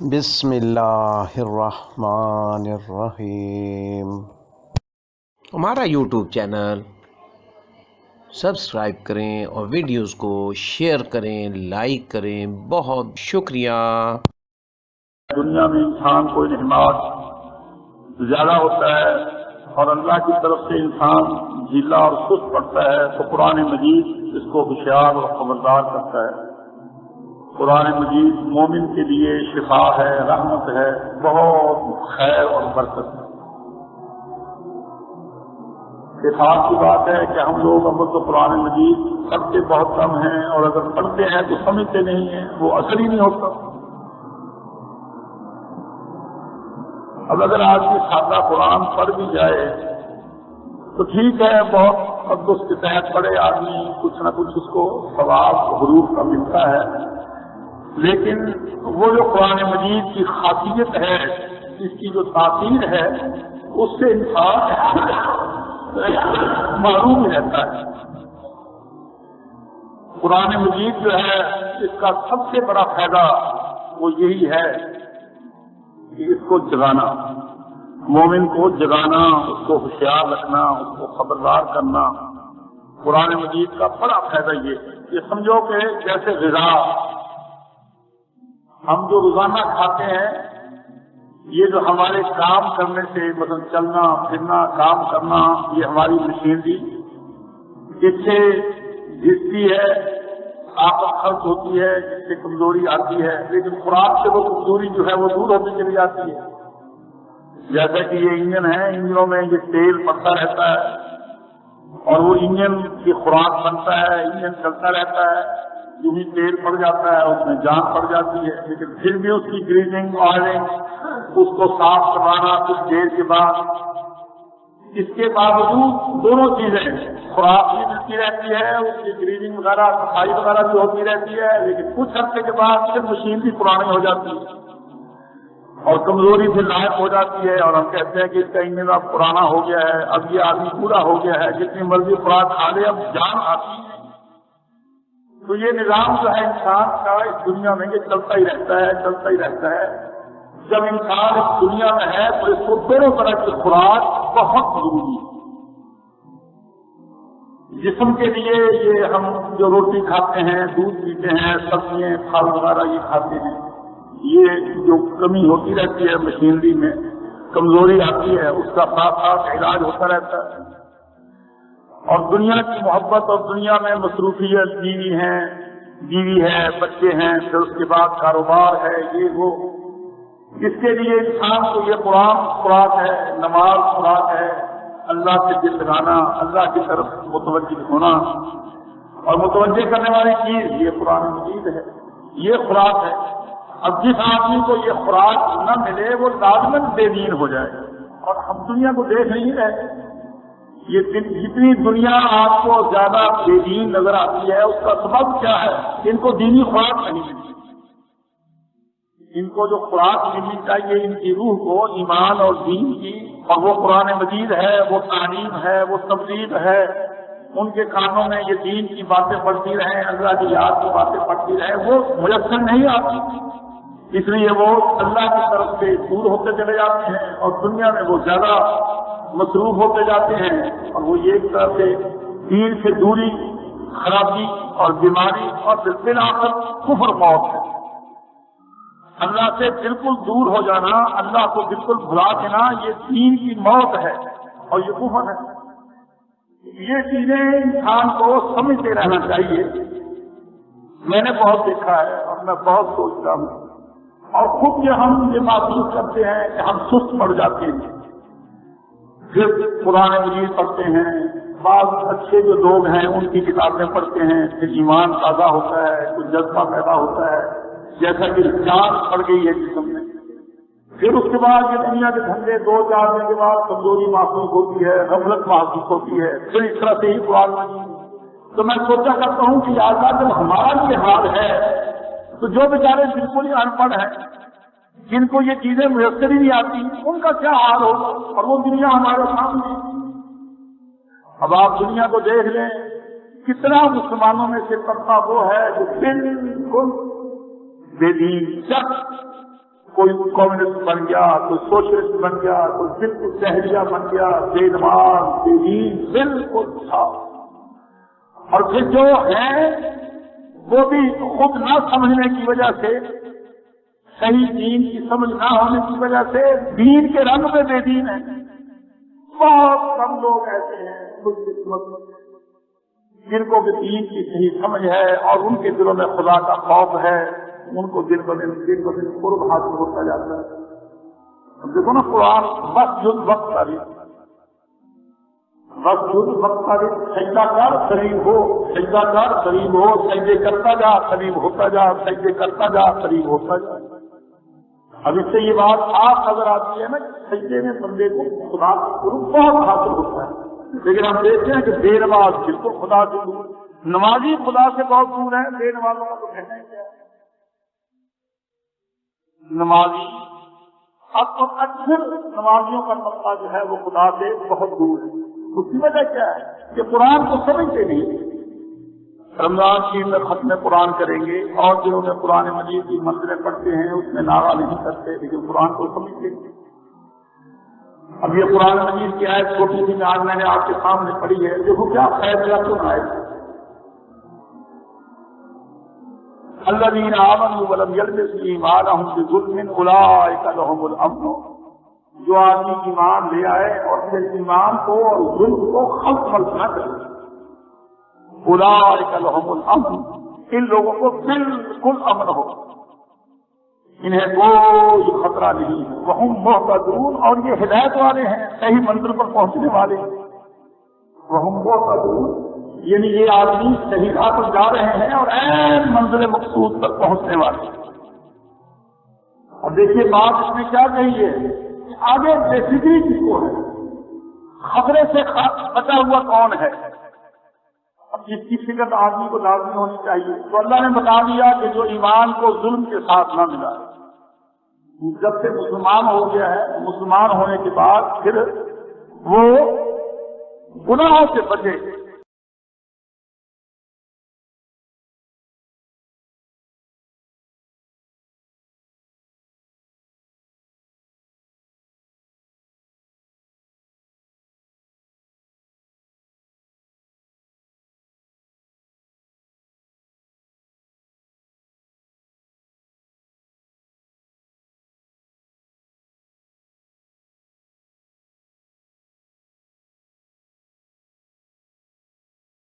بسم اللہ الرحمن الرحیم۔ ہمارا یوٹیوب چینل سبسکرائب کریں اور ویڈیوز کو شیئر کریں لائک کریں۔ بہت شکریہ۔ دنیا میں انسان کو انہمات زیادہ ہوتا ہے اور اللہ کی طرف سے انسان ڈھیلا اور سست پڑتا ہے تو قرآن مجید اس کو ہوشیار اور خبردار کرتا ہے۔ قرآن مجید مومن کے لیے شفا ہے، رحمت ہے، بہت خیر اور برکت ہے۔ اتفاق کی بات ہے کہ ہم لوگ امر تو قرآن مجید پڑھتے بہت کم ہیں اور اگر پڑھتے ہیں تو سمجھتے نہیں ہیں، وہ اثر ہی نہیں ہوتا۔ اب اگر آدمی سادہ قرآن پڑھ بھی جائے تو ٹھیک ہے، بہت قدس کے تحت پڑھے آدمی، کچھ نہ کچھ اس کو ثواب حروف کا ملتا ہے۔ لیکن وہ جو قرآن مجید کی خاصیت ہے، اس کی جو تاثیر ہے، اس سے انسان معروم رہتا ہے۔ قرآن مجید جو ہے، اس کا سب سے بڑا فائدہ وہ یہی ہے کہ اس کو جگانا، مومن کو جگانا، اس کو ہوشیار رکھنا، اس کو خبردار کرنا۔ قرآن مجید کا بڑا فائدہ یہ یہ سمجھو کہ جیسے غذا ہم جو روزانہ کھاتے ہیں، یہ جو ہمارے کام کرنے سے مطلب چلنا، پھرنا، کام کرنا، یہ ہماری مشینری اس سے گھستی ہے طاقت خرچ ہوتی ہے جس سے کمزوری آتی ہے۔ لیکن خوراک سے وہ کمزوری جو ہے، وہ دور ہوتی چلی جاتی ہے۔ جیسا کہ یہ انجن ہے، انجنوں میں یہ تیل پڑتا رہتا ہے اور وہ انجن کی خوراک بنتا ہے، انجن چلتا رہتا ہے۔ جو بھی تیل پڑ جاتا ہے، اس میں جان پڑ جاتی ہے، لیکن پھر بھی اس کی گریزنگ آئلنگ اس کو صاف کروانا، کچھ دیر کے بعد۔ اس کے باوجود دونوں چیزیں خوراک بھی ملتی رہتی ہے، اس کی گریزنگ وغیرہ، صفائی وغیرہ بھی ہوتی رہتی ہے، لیکن کچھ ہفتے کے بعد پھر مشین بھی پرانی ہو جاتی ہے۔ اور کمزوری بھی لائق ہو جاتی ہے، اور ہم کہتے ہیں کہ اس کا انجن اب پرانا ہو گیا ہے، اب یہ آدمی پورا ہو گیا ہے، جتنی مرضی خوراک کھا لے، اب جان آتی ہے۔ تو یہ نظام جو ہے انسان کا اس دنیا میں یہ چلتا ہی رہتا ہے، چلتا ہی رہتا ہے۔ جب انسان اس دنیا میں ہے تو اس کو دونوں طرح کی خوراک بہت ضروری ہے۔ جسم کے لیے یہ ہم جو روٹی کھاتے ہیں، دودھ پیتے ہیں، سبزیاں، پھل وغیرہ یہ کھاتے ہیں، یہ جو کمی ہوتی رہتی ہے مشینری میں، کمزوری آتی ہے، اس کا ساتھ ساتھ علاج ہوتا رہتا ہے۔ اور دنیا کی محبت اور دنیا میں مصروفیت بیوی ہیں، بیوی ہے، بچے ہیں، پھر اس کے بعد کاروبار ہے، یہ وہ۔ اس کے لیے انسان کو یہ قرآن خوراک ہے، نماز خوراک ہے، اللہ سے دل لگانا، اللہ کی طرف متوجہ ہونا۔ اور متوجہ کرنے والی چیز، یہ قرآن مجید ہے، یہ خوراک ہے۔ اب جس آدمی کو یہ خوراک نہ ملے، وہ لازمن بے دین ہو جائے۔ اور ہم دنیا کو دیکھ نہیں رہے۔ یہ جتنی دنیا آپ کو زیادہ بے دین نظر آتی ہے، اس کا سبب کیا ہے؟ ان کو دینی خوراک نہیں ملتی ان کو جو خوراک ملنی چاہیے، ان کی روح کو، ایمان اور دین کی، اور وہ قرآن مجید ہے، وہ تعلیم ہے، وہ تبدیل ہے۔ ان کے کانوں میں یہ دین کی باتیں پڑھتی رہیں، اللہ کی یاد کی باتیں پڑھتی رہیں، وہ میسر نہیں آتی۔ اس لیے وہ اللہ کی طرف سے دور ہوتے چلے جاتے ہیں اور دنیا میں وہ زیادہ مصروف ہوتے جاتے ہیں اور وہ ایک طرح سے دین سے دوری، خرابی اور بیماری اور بالکل آخر کفر موت ہے۔ اللہ سے بالکل دور ہو جانا، اللہ کو بالکل بھلا دینا، یہ دین کی موت ہے اور یہ کفر ہے۔ یہ چیزیں انسان کو سمجھتے رہنا چاہیے۔ میں نے بہت دیکھا ہے اور میں بہت سوچتا ہوں۔ اور خود یہ ہم یہ محسوس کرتے ہیں کہ ہم سست پڑ جاتے ہیں۔ پھر پرانے مجید پڑھتے ہیں۔ بعض اچھے جو لوگ ہیں، ان کی کتابیں پڑھتے ہیں۔ پھر ایمان تازہ ہوتا ہے کچھ جذبہ پیدا ہوتا ہے۔ جیسا کہ جان پڑ گئی ہے جسم میں۔ پھر اس کے بعد یہ دنیا کے دھندے دو چار دن کے بعد کمزوری محسوس ہوتی ہے، غفلت محسوس ہوتی ہے۔ پھر اس طرح سے ہی قرآن مجید۔ تو میں سوچا کرتا ہوں کہ آج جب ہمارا یہ حال ہے، تو جو بیچارے بالکل ہی ان پڑھ ہیں جن کو یہ چیزیں میسر ہی نہیں آتی، ان کا کیا حال ہوگا اور وہ دنیا ہمارے سامنے۔ اب آپ دنیا کو دیکھ لیں، کتنا مسلمانوں میں سے طبقہ وہ ہے جو بالکل بے دین شخص، کوئی کمیونسٹ بن گیا، کوئی سوشلسٹ بن گیا، کوئی بالکل شہریہ بن گیا، بے نماز بے دین، بالکل تھا اور پھر جو ہیں وہ بھی خود نہ سمجھنے کی وجہ سے صحیح دین کی سمجھ نہ ہونے کی وجہ سے دین کے رنگ میں بے دین ہے۔ بہت کم لوگ ایسے ہیں جن کو بھی دین کی صحیح سمجھ ہے اور ان کے دلوں میں خدا کا خوف ہے، ان کو دن ب دن دن ب دن قرب حاصل ہوتا جاتا ہے۔ دیکھو نا قرآن، بس جد وقت تاریخ۔ بس جد وقت تاریخ۔ سجدہ کر قریب ہو۔ سجدہ کر قریب ہو۔ سجدے کرتا جا قریب ہوتا جا۔ سجدے کرتا جا قریب ہوتا جا۔ اب اس سے یہ بات آپ نظر آتی ہے نا سجدے میں بندے کو خدا کا قرب بہت حاصل ہوتا ہے۔ لیکن ہم دیکھتے ہیں کہ بے نماز بالکل خدا سے دور نمازی خدا سے بہت دور ہے، بے نمازوں کا تو کہنا ہی کیا ہے۔ نمازی، اب تو اکثر نمازیوں کا طبقہ جو ہے وہ خدا سے بہت دور ہے۔ اس کی وجہ کیا ہے کہ قرآن کو سمجھتے نہیں۔ رمضان کی میں ختم قرآن کریں گے اور دنوں میں قرآن مجید کی منظریں پڑھتے ہیں، اس میں نعرہ نہیں کرتے، لیکن قرآن کو سمجھتے اب یہ قرآن مجید کی آیت چھوٹی سی آج میں نے آپ کے سامنے پڑھی ہے۔ دیکھو کیا فیصلہ کیوں آئے الذين آمنوا ولم يلبسوا ایمانهم بظلم اولئك لهم الامن۔ جو آدمی ایمان لے آئے اور پھر ایمان کو اور ظلم کو خلق ملک نہ کرے۔ اولئك لهم الامن۔ ان لوگوں کو بالکل امن ہو۔ انہیں کوئی خطرہ نہیں ہے۔ وہ محتدون اور یہ ہدایت والے ہیں، صحیح منزل پر پہنچنے والے۔ وہ محتدون یعنی یہ آدمی صحیح راہ پر جا رہے ہیں اور این منزل مقصود پر پہنچنے والے۔ ہیں اور دیکھیے، بات اس میں کیا کہی ہے؟ کہ آگے بیسیکلی کس کو ہے؟ خطرے سے بچا ہوا کون ہے؟ جس کی فکر آدمی کو لازمی ہونی چاہیے۔ تو اللہ نے بتا دیا کہ جو ایمان کو ظلم کے ساتھ نہ ملا۔ جب سے مسلمان ہو گیا ہے، مسلمان ہونے کے بعد پھر وہ گناہوں سے بچے۔